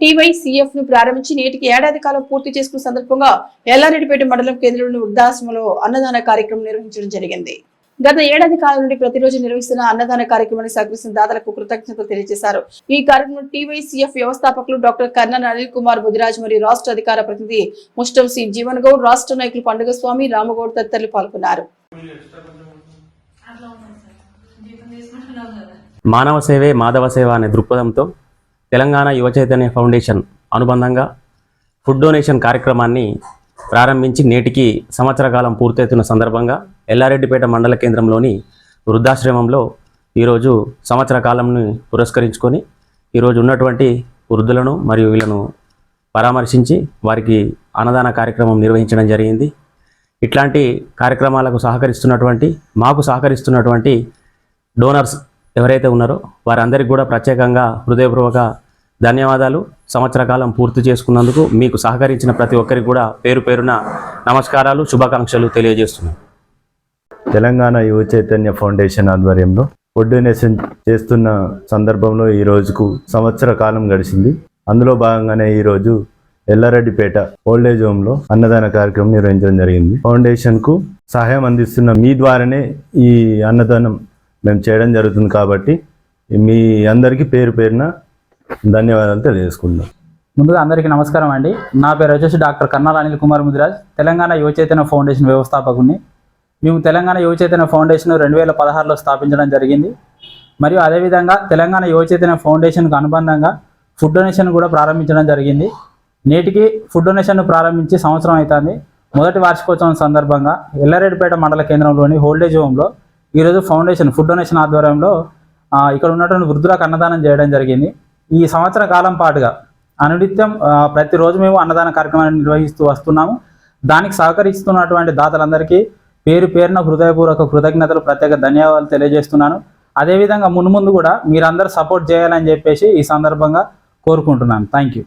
టీవైసీఎఫ్ను ప్రారంభించి నేటికి ఏడాది కాలం పూర్తి చేసుకున్న సందర్భంగా ఎల్లారెడ్డిపేట మండలం కేంద్రంలోని వృద్ధాశ్రమంలో అన్నదాన కార్యక్రమం నిర్వహించడం జరిగింది. గత ఏడాది కాలం నుండి ప్రతిరోజు నిర్వహిస్తున్న అన్నదాన కార్యక్రమాన్ని సహకరిస్తున్న దాతలకు కృతజ్ఞతలు తెలియజేశారు. ఈ కార్యక్రమం టీవైసీఎఫ్ వ్యవస్థాపకులు డాక్టర్ కర్నన్ అనిల్ కుమార్ బుదిరాజ్ మరియు రాష్ట్ర అధికార ప్రతినిధి ముష్టం సి జీవన్ గౌడ్ రాష్ట్ర నాయకులు పండుగ స్వామి రామగౌడ్ తదితరులు పాల్గొన్నారు. మానవ సేవే మాధవ సేవ అనే దృక్పథంతో తెలంగాణ యువ చైతన్య ఫౌండేషన్ అనుబంధంగా ఫుడ్ డొనేషన్ కార్యక్రమాన్ని ప్రారంభించి నేటికి సంవత్సర కాలం పూర్తవుతున్న సందర్భంగా ఎల్లారెడ్డిపేట మండల కేంద్రంలోని వృద్ధాశ్రమంలో ఈరోజు సంవత్సర కాలంని పురస్కరించుకొని ఈరోజు ఉన్నటువంటి వృద్ధులను మరియు వీళ్ళను పరామర్శించి వారికి అన్నదాన కార్యక్రమం నిర్వహించడం జరిగింది. ఇట్లాంటి కార్యక్రమాలకు సహకరిస్తున్నటువంటి మాకు సహకరిస్తున్నటువంటి డోనర్స్ ఎవరైతే ఉన్నారో వారందరికీ కూడా ప్రత్యేకంగా హృదయపూర్వక ధన్యవాదాలు. సంవత్సర కాలం పూర్తి చేసుకున్నందుకు మీకు సహకరించిన ప్రతి ఒక్కరికి కూడా పేరు పేరున నమస్కారాలు శుభాకాంక్షలు తెలియజేస్తున్నాను తెలంగాణ యువ చైతన్య ఫౌండేషన్ ఆధ్వర్యంలో ఫుడ్ డొనేషన్ చేస్తున్న సందర్భంలో ఈ రోజుకు సంవత్సర కాలం గడిచింది. అందులో భాగంగానే ఈ రోజు ఎల్లారెడ్డిపేట ఓల్డేజ్ హోమ్లో అన్నదాన కార్యక్రమం నిర్వహించడం జరిగింది. ఫౌండేషన్కు సహాయం అందిస్తున్న మీ ద్వారానే ఈ అన్నదానం మేము చేయడం జరుగుతుంది కాబట్టి మీ అందరికీ పేరు పేరున ధన్యవాదాలు తెలియజేసుకుందాం ముందుగా అందరికీ నమస్కారం అండి. నా పేరు వచ్చేసి డాక్టర్ కన్నా అనిల్ కుమార్ ముదిరాజ్ తెలంగాణ యువచైతన్య ఫౌండేషన్ వ్యవస్థాపకుని మేము తెలంగాణ యువచైతన్య ఫౌండేషన్ రెండు వేల పదహారులో స్థాపించడం జరిగింది. మరియు అదేవిధంగా తెలంగాణ యువచైతన్య ఫౌండేషన్కు అనుబంధంగా ఫుడ్ డొనేషన్ కూడా ప్రారంభించడం జరిగింది. నేటికి ఫుడ్ డొనేషన్ను ప్రారంభించి సంవత్సరం అవుతుంది. మొదటి వార్షికోత్సవం సందర్భంగా ఎల్లారెడ్డిపేట మండల కేంద్రంలోని హోల్డేజ్ హోమ్లో ఈరోజు ఫౌండేషన్ ఫుడ్ డొనేషన్ ఆధ్వర్యంలో ఇక్కడ ఉన్నటువంటి వృద్ధులకు అన్నదానం చేయడం జరిగింది. ఈ సంవత్సర కాలం పాటుగా అనునిత్యం ప్రతిరోజు మేము అన్నదాన కార్యక్రమాన్ని నిర్వహిస్తూ వస్తున్నాము. దానికి సహకరిస్తున్నటువంటి దాతలందరికీ పేరు పేరున హృదయపూర్వక కృతజ్ఞతలు ప్రత్యేక ధన్యవాదాలు తెలియజేస్తున్నాను. అదేవిధంగా మున్ముందు కూడా మీరందరూ సపోర్ట్ చేయాలని చెప్పేసి ఈ సందర్భంగా కోరుకుంటున్నాను. Thank you